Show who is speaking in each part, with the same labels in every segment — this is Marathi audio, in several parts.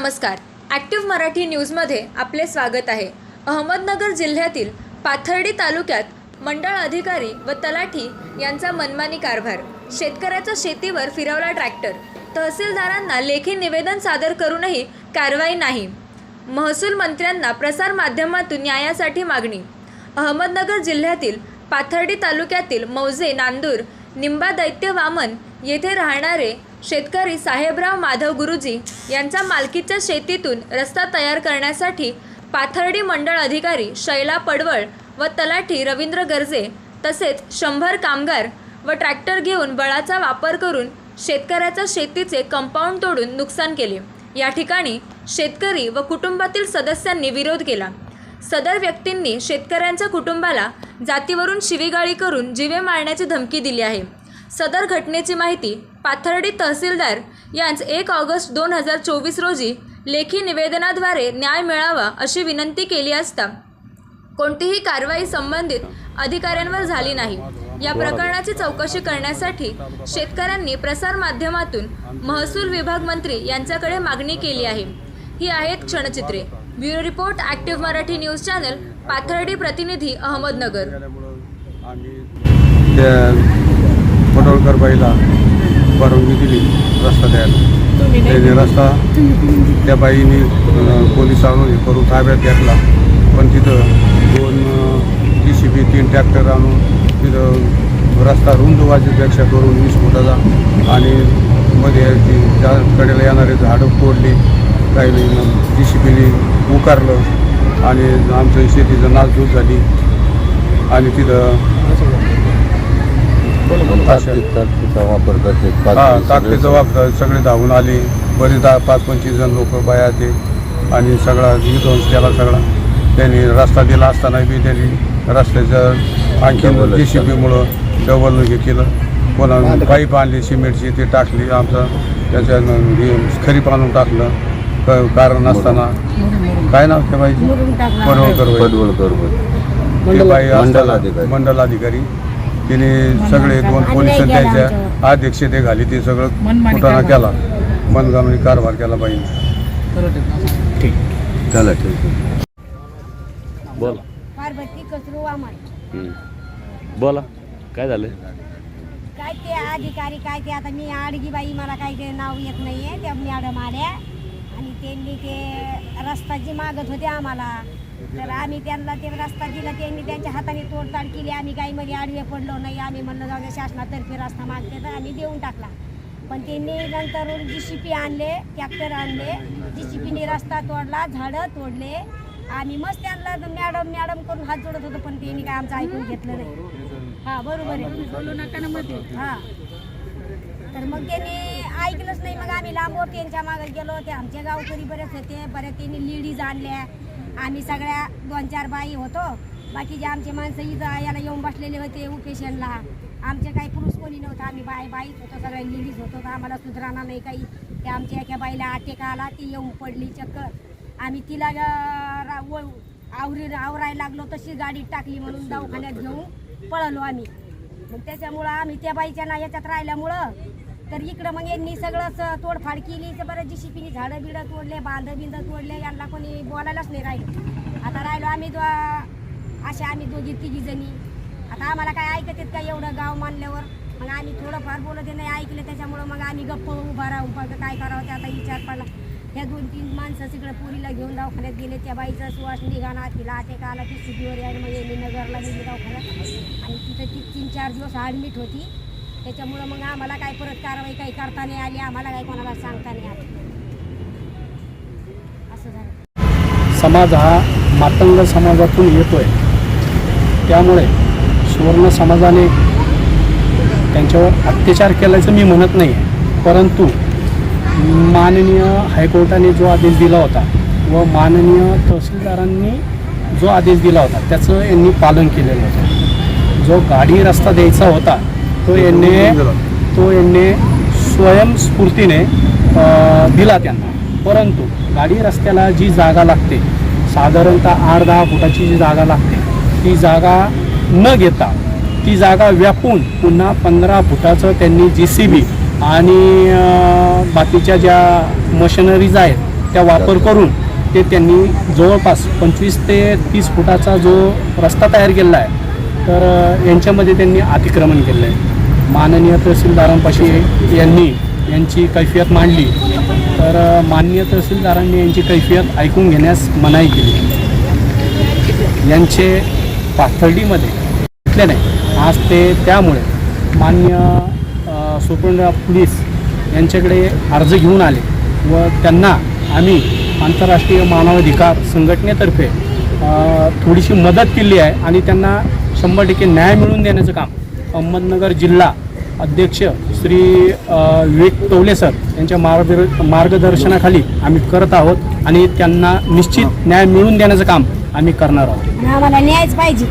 Speaker 1: नमस्कार. ॲक्टिव्ह मराठी न्यूजमध्ये आपले स्वागत आहे. अहमदनगर जिल्ह्यातील पाथर्डी तालुक्यात मंडळ अधिकारी व तलाठी यांचा मनमानी कारभार. शेतकऱ्याचा शेतीवर फिरवला ट्रॅक्टर तहसीलदारांना लेखी निवेदन सादर करूनही कारवाई नाही. महसूल मंत्र्यांना प्रसार माध्यमातून न्यायासाठी मागणी. अहमदनगर जिल्ह्यातील पाथर्डी तालुक्यातील मौजे नांदूर निंबा दैत्य वामन येथे राहणारे शेतकरी साहेबराव माधव गुरुजी यांचा मालकीच्या शेतीतून रस्ता तयार करण्यासाठी पाथर्डी मंडळ अधिकारी शैला पडवळ व तलाठी रवींद्र गर्जे तसेच शंभर कामगार व ट्रॅक्टर घेऊन बळाचा वापर करून शेतकऱ्याच्या शेतीचे कंपाऊंड तोडून नुकसान केले. या ठिकाणी शेतकरी व कुटुंबातील सदस्यांनी विरोध केला. सदर व्यक्तींनी शेतकऱ्यांच्या कुटुंबाला जातीवरून शिवीगाळी करून जीवे मारण्याची धमकी दिली आहे. सदर घटनेची माहिती पाथर्डी तहसीलदार यांच एक ऑगस्ट दोन हजार चोवीस रोजी लेखी निवेदनाद्वारे न्याय मिळावा अशी विनंती केली असता कोणतीही कारवाई संबंधित अधिकाऱ्यांवर झाली नाही. या प्रकरणाची चौकशी करण्यासाठी शेतकऱ्यांनी प्रसारमाध्यमातून महसूल विभाग मंत्री यांच्याकडे मागणी केली आहे. ही आहेत क्षणचित्रे. Bureau report active Marathi news channel Pathardi प्रतिनिधी अहमदनगर.
Speaker 2: आम्ही त्या पटोळकर बाईला परवानगी दिली रस्ता द्यायला. त्याने रस्ता त्या बाईने अं, पोलिसांनी करून ताब्यात घेतला. पण तिथं दोन जी सी बी तीन ट्रॅक्टर आणून तिथं रस्ता रुंद वाजेपेक्षा करून वीस फुटाचा आणि मध्ये कडेला येणारे झाडं तोडली काही जी सी बीने उकारलं आणि आमचं शेतीचं नासधूस झाली. आणि तिथं
Speaker 3: ताकदीचा वापर करते.
Speaker 2: हा ताकदीचा वापर सगळे. धावून आले. बरेच दहा पाच पंचवीस जण लोक बाया ते. आणि सगळा विध्वंस केला सगळा. त्यांनी रस्ता दिला असताना बी त्यांनी रस्त्याचं आणखीन
Speaker 3: Double
Speaker 2: जे सी बीमुळं डबल हे केलं. कोणा पाईप आणली सिमेंटची ते टाकली आमचं त्याच्यानं हे खरीप आणून टाकलं. क- कारण असताना काय नाव त्या बाईची पडवळकर बाई.
Speaker 3: पडवळकर होय.
Speaker 2: ते बाई असताना
Speaker 3: मंडलाधिकारी.
Speaker 2: मंडलाधिकारी तिने सगळे दोन पोलीस त्यांच्या अध्यक्षते घाली ते सगळं कुटाणा केला. मनगावणी कारभार केला पाहिजे
Speaker 3: चला ठीक. आहे. बोला.
Speaker 4: पार्वती कचरू वामन.
Speaker 3: हम्म. बोला. काय झालं?
Speaker 4: काय ते अधिकारी काय ते आता मी आडगी बाई मला काय ते नाव येत नाहीये त्या मॅडम आल्या आणि त्यांनी ते रस्ता जी मागत होते आम्हाला तर आम्ही त्यांना ते रस्ता दिला त्यांनी त्यांच्या हाताने तोडताड केली. आम्ही काही मध्ये आडवे पडलो नाही आम्ही म्हणलं जाऊ द्या शासनातर्फे रस्ता मागते तर आम्ही देऊन टाकला. पण त्यांनी नंतर जी सी पी आणले ट्रॅक्टर आणले. जी सी पीने रस्ता तोडला झाडं तोडले. आम्ही मस्त त्यांना मॅडम मॅडम करून हात जोडत होतो पण त्यांनी काय आमचं ऐकून घेतलं नाही. हा बरोबर आहे. हा. तर मग त्यांनी ऐकलंच नाही. मग आम्ही लांबवर त्यांच्या मागे गेलो ते आमचे गावकरी बरेच होते. बऱ्याच त्यांनी लेडीज आणल्या. आम्ही सगळ्या दोन चार बाई होतो. बाकीचे आमचे माणसं इथं याला येऊन बसलेले होते उपेशनला आमचे काही पुरुष कोणी नव्हतं. आम्ही बाय बाईच होतो. सगळ्या लेडीज होतो. आम्हाला सुधारणा नाही काही. ते आमच्या एका बाईला अटेक आला. ती येऊन पडली चक्कर आम्ही तिला आवरी आवरायला लागलो. तशी गाडी टाकली म्हणून दवाखान्यात घेऊन पळालो आम्ही. मग त्याच्यामुळं आम्ही त्या बाईच्या ना याच्यात राहिल्यामुळं तर इकडं मग यांनी सगळंच तोडफाड केली. तर बरं पिनी झाडं बिडं तोडले बांध बिंद तोडले यांना कोणी बोलायलाच नाही राहिलं. आता राहिलो आम्ही दो- अशा आम्ही दोघी तिघी जणी. आता आम्हाला काय ऐकत येत का एवढं गाव मानल्यावर? मग आम्ही थोडंफार बोलत आहे, नाही ऐकलं त्याच्यामुळं मग आम्ही गप्प उभा राहू. बघ काय करावं ते आता विचार पडला. ह्या दोन तीन माणसं तिकडे पोरीला घेऊन दवाखान्यात गेले. त्या बाईचा सुवास निघाला तिला अटेक आला ती सुटीवर यायला मग यांनी नगरला गेली दवाखान्यात. आणि तिथं ती तीन चार दिवस ॲडमिट होती. त्याच्यामुळं मग आम्हाला काय परत कारवाई काही करता नाही आली आम्हाला काही कोणाला सांगता नाही असं झालं.
Speaker 5: समाज हा मातंग समाजातून येतोय. त्यामुळे सुवर्ण समाजाने त्यांच्यावर अत्याचार केल्याचं मी म्हणत नाही. परंतु माननीय हायकोर्टाने जो आदेश दिला होता व माननीय तहसीलदारांनी जो आदेश दिला होता त्याचं यांनी पालन केलेलं होतं. जो गाडी रस्ता द्यायचा होता तो यांनी तो यांनी स्वयंस्फूर्तीने दिला त्यांना. परंतु गाडी रस्त्याला जी जागा लागते साधारणतः आठ दहा फुटाची जी जागा लागते ती जागा न घेता ती जागा व्यापून पुन्हा पंधरा फुटाचं त्यांनी जी सी बी आणि बाकीच्या ज्या मशिनरीज आहेत त्या वापर करून ते त्यांनी जवळपास पंचवीस ते तीस फुटाचा जो रस्ता तयार केलेला आहे तर यांच्यामध्ये त्यांनी अतिक्रमण केलं आहे माननीय तहसीलदारांपाशी यांनी यांची कैफियत मांडली. तर माननीय तहसीलदारांनी यांची कैफियत ऐकून घेण्यास मनाई केली. यांचे पाथर्डीमध्ये घेतले नाही. आज ते त्यामुळे मान्य अ, पोलीस यांच्याकडे अर्ज घेऊन आले व त्यांना आम्ही आंतरराष्ट्रीय मानवाधिकार संघटनेतर्फे थोडीशी मदत केली आहे आणि त्यांना शंभर टक्के न्याय मिळवून देण्याचं काम अहमदनगर जिल्हा अध्यक्ष श्री विवेक टवले सर यांच्या मार्गदर मार्गदर्शनाखाली आम्ही करत आहोत आणि त्यांना निश्चित न्याय मिळवून देण्याचं काम आम्ही करणार आहोत.
Speaker 4: आम्हाला न्यायच पाहिजे.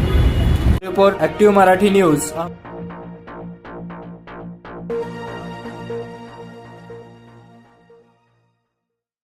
Speaker 6: Report active Marathi news